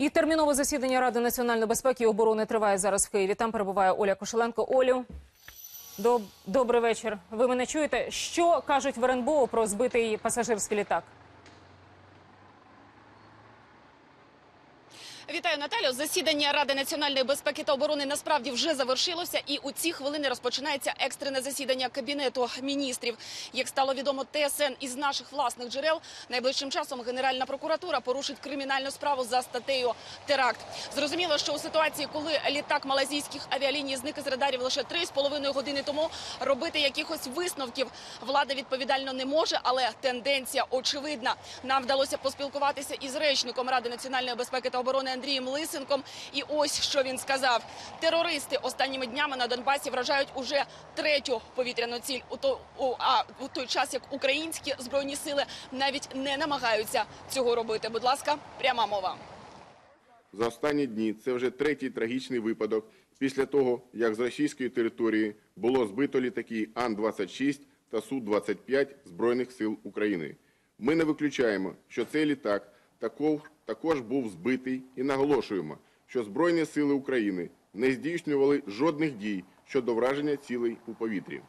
І термінове засідання Ради національної безпеки і оборони триває зараз в Києві. Там перебуває Оля Кошеленко. Олю, доб- добрий вечір. Ви мене чуєте? Що кажуть в РНБО про збитий пасажирський літак? Вітаю Наталю. Засідання Ради національної безпеки та оборони насправді вже завершилося, і у ці хвилини розпочинається екстрене засідання кабінету міністрів. Як стало відомо, ТСН із наших власних джерел найближчим часом Генеральна прокуратура порушить кримінальну справу за статтею теракт. Зрозуміло, що у ситуації, коли літак малазійських авіаліній зник із радарів лише 3,5 години тому, робити якихось висновків влада відповідально не може, але тенденція очевидна. Нам вдалося поспілкуватися із речником Ради національної безпеки та оборони Андрієм Лисенком. І ось що він сказав: терористи останніми днями на Донбасі вражають уже третю повітряну ціль. У то у, а у той час як українські збройні сили навіть не намагаються цього робити. Будь ласка, пряма мова. За останні дні це вже третій трагічний випадок після того, як з російської території було збито літаки Ан-26 та Су-25 Збройних сил України. Ми не виключаємо, що цей літак також, також був збитий і наголошуємо, що Збройні сили України не здійснювали жодних дій щодо враження цілей у повітрі.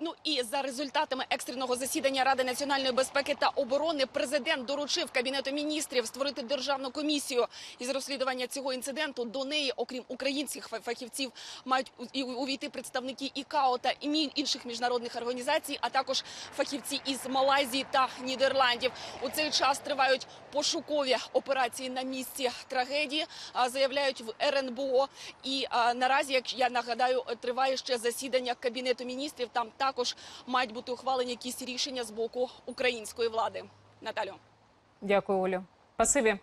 Ну і за результатами екстреного засідання Ради національної безпеки та оборони президент доручив кабінету міністрів створити державну комісію із розслідування цього інциденту. До неї, окрім українських фа- фахівців, мають увійти представники ІКАО та інших міжнародних організацій, а також фахівці із Малайзії та Нідерландів. У цей час тривають пошукові операції на місці трагедії, заявляють в РНБО. І наразі, як я нагадаю, триває ще засідання кабінету міністрів. Там також мають бути ухвалені якісь рішення з боку української влади. Наталю. Дякую, Олю. Спасибі.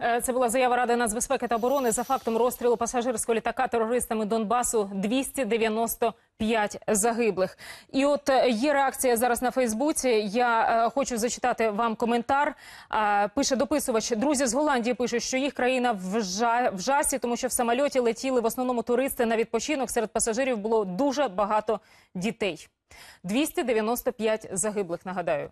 Е, Це була заява Ради нацбезпеки та оборони за фактом розстрілу пасажирського літака терористами Донбасу 295 загиблих. І от е, є реакція зараз на Фейсбуці. Я е, хочу зачитати вам коментар. Пише дописувач. Друзі з Голландії пишуть, що їх країна в, жа- в жасі, тому що в самольоті летіли в основному туристи на відпочинок. Серед пасажирів було дуже багато дітей. 295 загиблих. Нагадаю.